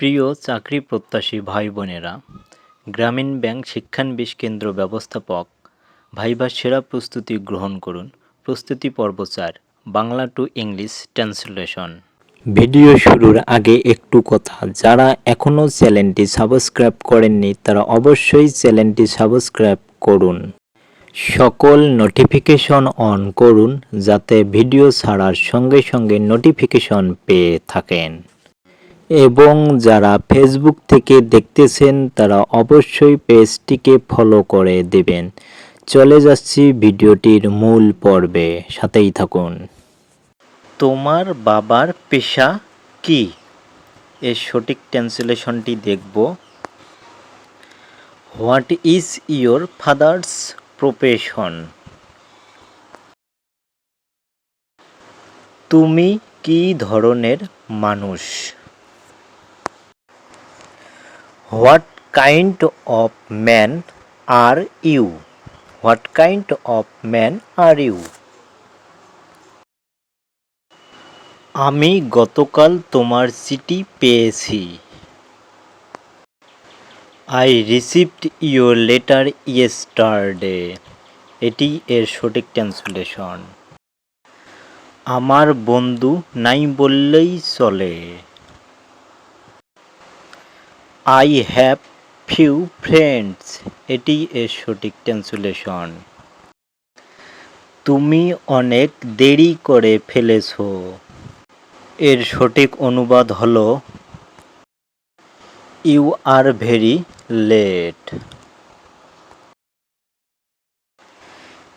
প্রিয় চাকরি প্রত্যাশী ভাই বোনেরা, গ্রামীণ ব্যাংক শিক্ষানবিশ কেন্দ্র ব্যবস্থাপক ভাইভা সেরা প্রস্তুতি গ্রহণ করুন। প্রস্তুতি পর্ব চার, Bangla to English translation. Video শুরুর আগে একটু কথা, যারা এখনও চ্যানেলটি সাবস্ক্রাইব করেননি, তারা অবশ্যই চ্যানেলটি সাবস্ক্রাইব করুন। সকল নোটিফিকেশন অন করুন, যাতে ভিডিও ছাড়ার সঙ্গে সঙ্গে নোটিফিকেশন পেয়ে থাকেন। এবং যারা ফেসবুক থেকে দেখতেছেন, তারা অবশ্যই পেজটিকে ফলো করে দেবেন। চলে যাচ্ছি ভিডিওটির মূল পর্বে। সাথেই থাকুন। তোমার বাবার পেশা কি? এর সঠিক ট্রান্সলেশনটি দেখব। What is your father's profession তুমি কি ধরনের মানুষ? What kind of man are you? What kind of man are you? আমি গতকাল তোমার চিঠি পেয়েছি। I received your letter yesterday এটি এর সঠিক ট্রান্সলেশন আমার বন্ধু নাই বললেই চলে। আই হ্যাভ ফিউ ফ্রেন্ডস এটি এর সঠিক ট্রান্সলেশন তুমি অনেক দেরি করে ফেলেছো। এর সঠিক অনুবাদ হলো ইউ আর ভেরি লেট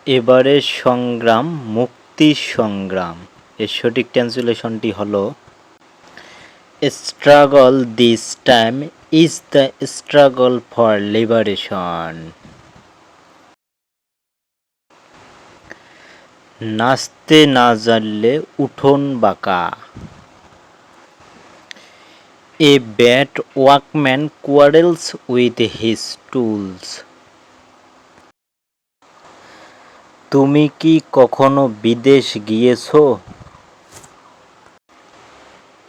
এবারে সংগ্রাম, মুক্তির সংগ্রাম। এর সঠিক ট্রান্সলেশনটি হলো struggle this time is the struggle for liberation নাচতে না জানলে উঠোন বাঁকা। A bad workman quarrels with his tools. তুমি কি কখনো বিদেশ গিয়েছো?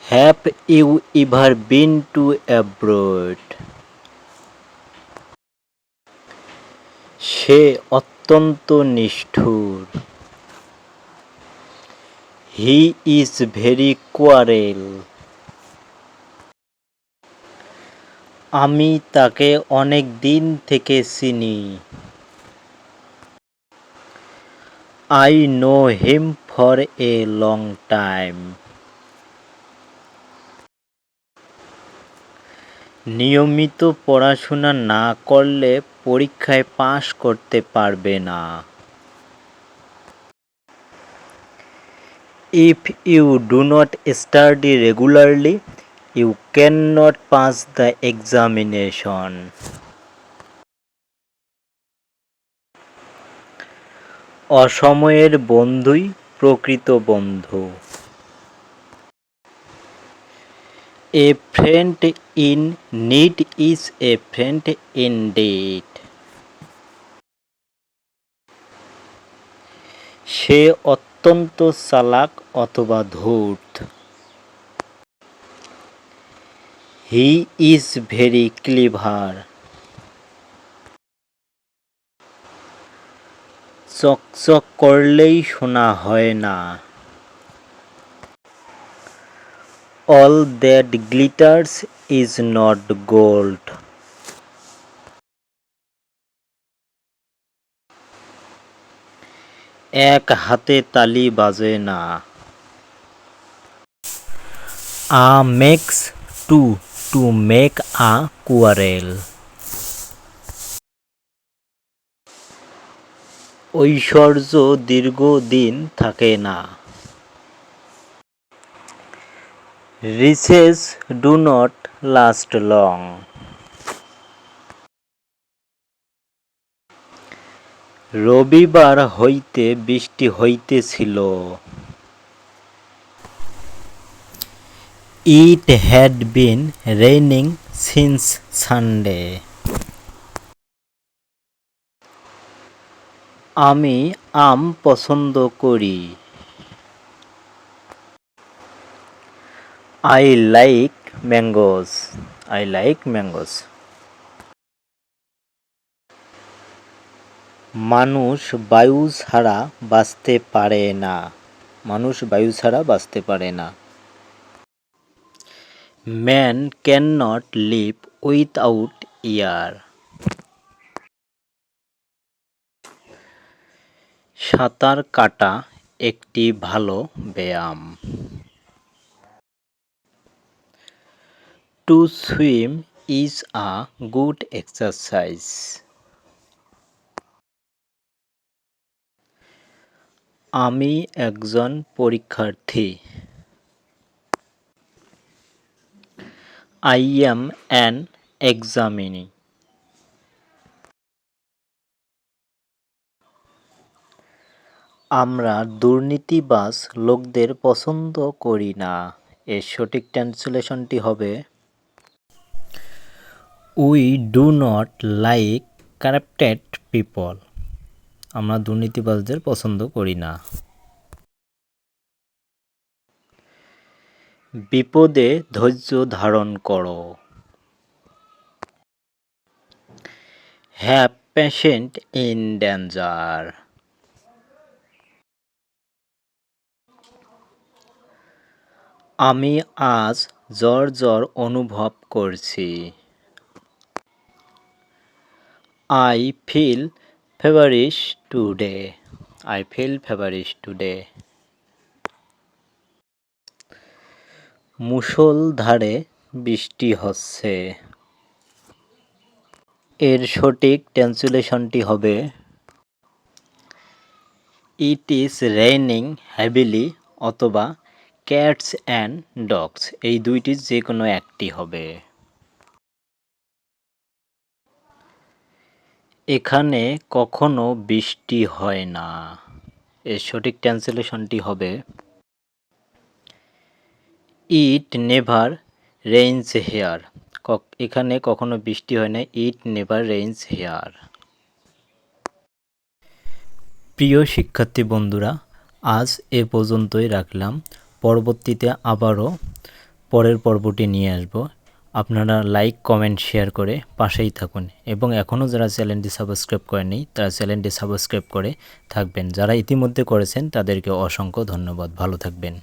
Have you ever been to abroad সে অত্যন্ত নিষ্ঠুর। হি ইজ ভেরি কোয়ারেল আমি তাকে অনেক দিন থেকে চিনি। I know him for a long time নিয়মিত পড়াশোনা না করলে পরীক্ষায় পাশ করতে পারবে না। If you do not study regularly you can not pass the examination অসময়ের বন্ধুই প্রকৃত বন্ধু। A friend in need is a friend in deed সে অত্যন্ত চালাক অথবা ধূর্ত। হি ইজ ভেরি ক্লিভার চকচক করলেই শোনা হয় না। All that glitters is not gold এক হাতে তালি বাজে না। A makes two to make a quarrel ঐশ্বর্য দীর্ঘদিন থাকে না। Riches do not last long রবিবার হইতে বৃষ্টি হইতেছিল। It had been raining since Sunday আমি আম পছন্দ করি। I like mangoes I like mangoes মানুষ বায়ু ছাড়া বাঁচতে পারে না। মানুষ বায়ু ছাড়া বাঁচতে পারে না। Man can not live without air সাঁতার কাটা একটি ভালো ব্যায়াম। To swim is a good exercise. আমি একজন পরীক্ষার্থী। আই এম অ্যান এক্সামিনি আমরা দুর্নীতিবাজ লোকদের পছন্দ করি না। এর সঠিক ট্রান্সলেশনটি হবে we do not like corrupted people আমরা দুর্নীতিবাজদের পছন্দ করি না। বিপদে ধৈর্য ধারণ করো। হ্যাভ পেশেন্ট ইন ডেঞ্জার আমি আজ জ্বর জ্বর অনুভব করছি। I feel feverish today I feel feverish today মুষলধারে বৃষ্টি হচ্ছে। এর সঠিক ট্রান্সলেশনটি হবে ইট ইজ রেইনিং হ্যাভিলি অথবা ক্যাটস অ্যান্ড ডগস এই দুইটির যে কোনো একটি হবে। এখানে কখনো বৃষ্টি হয় না। এর সঠিক ট্রান্সলেশনটি হবে, ইট নেভার রেইনস হেয়ার। এখানে কখনো বৃষ্টি হয় না, ইট নেভার রেইনস হেয়ার। প্রিয় শিক্ষার্থী বন্ধুরা, আজ এ পর্যন্তই রাখলাম। পরবর্তীতে আবারও পরের পর্বটি নিয়ে আসব। আপনারা লাইক কমেন্ট শেয়ার করে পাশেই থাকুন। এবং এখনও যারা চ্যানেলটি সাবস্ক্রাইব করেনি তারা চ্যানেলটি সাবস্ক্রাইব করে থাকবেন। যারা ইতিমধ্যে করেছেন, তাদেরকে অসংখ্য ধন্যবাদ। ভালো থাকবেন।